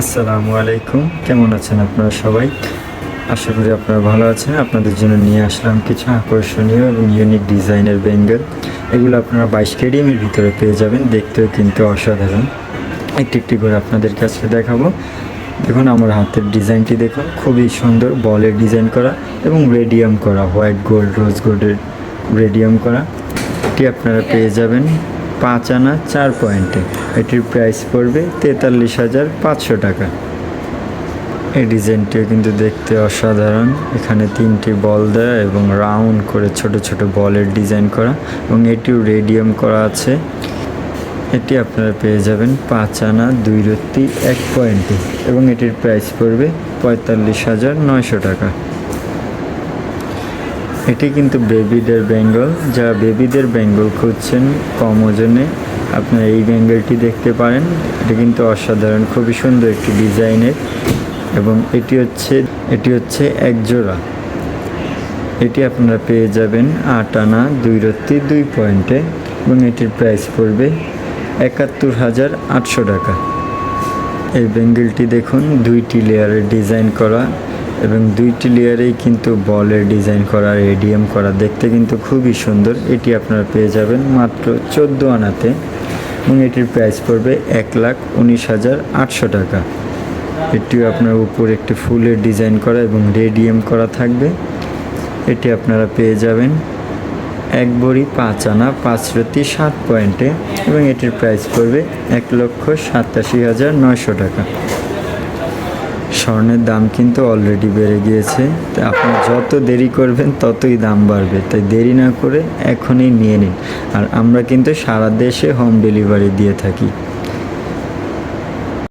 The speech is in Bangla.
আসসালামু আলাইকুম। কেমন আছেন আপনারা সবাই? আশা করি আপনারা ভালো আছেন। আপনাদের জন্য নিয়ে আসলাম কিছু আকর্ষণীয় এবং ইউনিক ডিজাইনের বেঙ্গল এগুলো আপনারা বাইশ কেডিএমের ভিতরে পেয়ে যাবেন। দেখতেও কিন্তু অসাধারণ। একটি একটি করে আপনাদের কাছে দেখাবো। দেখুন, আমার হাতের ডিজাইনটি দেখুন। খুবই সুন্দর বলের ডিজাইন করা এবং রেডিয়াম করা হোয়াইট গোল্ড রোজ গোল্ডের রেডিয়াম করা। এটি আপনারা পেয়ে যাবেন পাঁচ আনা চার পয়েন্টে। এটির প্রাইস পড়বে তেতাল্লিশ হাজার পাঁচশো টাকা। এই ডিজাইনটিও কিন্তু দেখতে অসাধারণ। এখানে তিনটি বল দেওয়া এবং রাউন্ড করে ছোট ছোট বলের ডিজাইন করা এবং এটিও রেডিয়াম করা আছে। এটি আপনারা পেয়ে যাবেন পাঁচ আনা দুই রত্তি এক পয়েন্টে এবং এটির প্রাইস পড়বে পঁয়তাল্লিশ হাজার নয়শো টাকা। এটি কিন্তু বেবিদের বেঙ্গল যারা বেবিদের বেঙ্গল খুঁজছেন কম ওজনে আপনারা এই বেঙ্গলটি দেখতে পারেন। এটি কিন্তু অসাধারণ, খুবই সুন্দর একটি ডিজাইনের এবং এটি হচ্ছে এটি হচ্ছে এক জোড়া এটি আপনারা পেয়ে যাবেন আট আনা, দুই রত্তি, দুই পয়েন্টে এবং এটির প্রাইস পড়বে একাত্তর হাজার আটশো টাকা। এই বেঙ্গলটি দেখুন, দুইটি লেয়ারের ডিজাইন করা এবং দুইটি লেয়ারেই কিন্তু বলের ডিজাইন করা এডিএম করা। দেখতে কিন্তু খুবই সুন্দর। এটি আপনারা পেয়ে যাবেন মাত্র চোদ্দ আনাতে। এবং এটির প্রাইস পড়বে এক লাখ উনিশ হাজার আটশো টাকা। এটি আপনার উপর একটি ফুলের ডিজাইন করা এবং রেডিয়াম করা থাকবে। এটি আপনারা পেয়ে যাবেন এক বড়ি পাঁচ আনা, পাঁচ রতি, সাত পয়েন্টে। এবং এটির প্রাইস পড়বে এক লক্ষ সাতাশি হাজার নয়শো টাকা। স্বর্ণের দাম কিন্তু অলরেডি বেড়ে গিয়েছে। তাই আপনি যত দেরি করবেন, ততই দাম বাড়বে। তাই দেরি না করে এখনই নিয়ে নিন। আর আমরা কিন্তু সারা দেশে হোম ডেলিভারি দিয়ে থাকি।